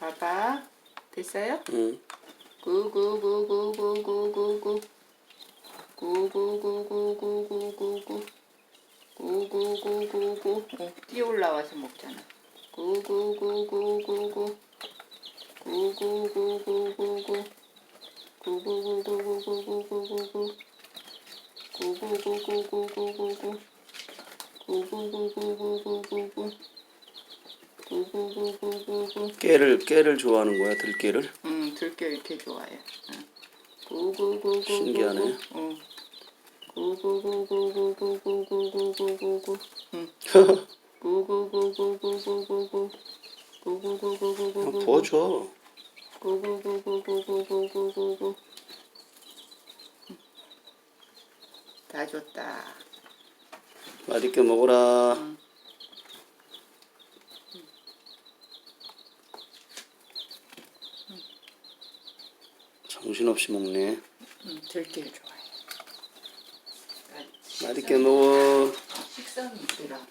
봐봐. 됐어요? 응. 구구구구구구구구 구구구구구구구구 구구구구구 어, 뛰어 올라와서 먹잖아. 구구구구구구 구구구구구구 구구구구구구구구구 구구구구구구구구 구구구구구구구구 구구구구구구 깨를 깨를 좋아하는 거야 들깨를? 응, 들깨 이렇게 좋아해. 응. 구구구구구구. 신기하네. 응. 구구구구구구구구구구구. 응. 구구구구구구구구. 구 구구구구구구구. 부어줘. 구구구구구구구구구. 다 줬다. 맛있게 먹어라. 응. 정신없이 먹네. 응, 들깨를 좋아해. 맛있게 먹어. 식성이 있더라.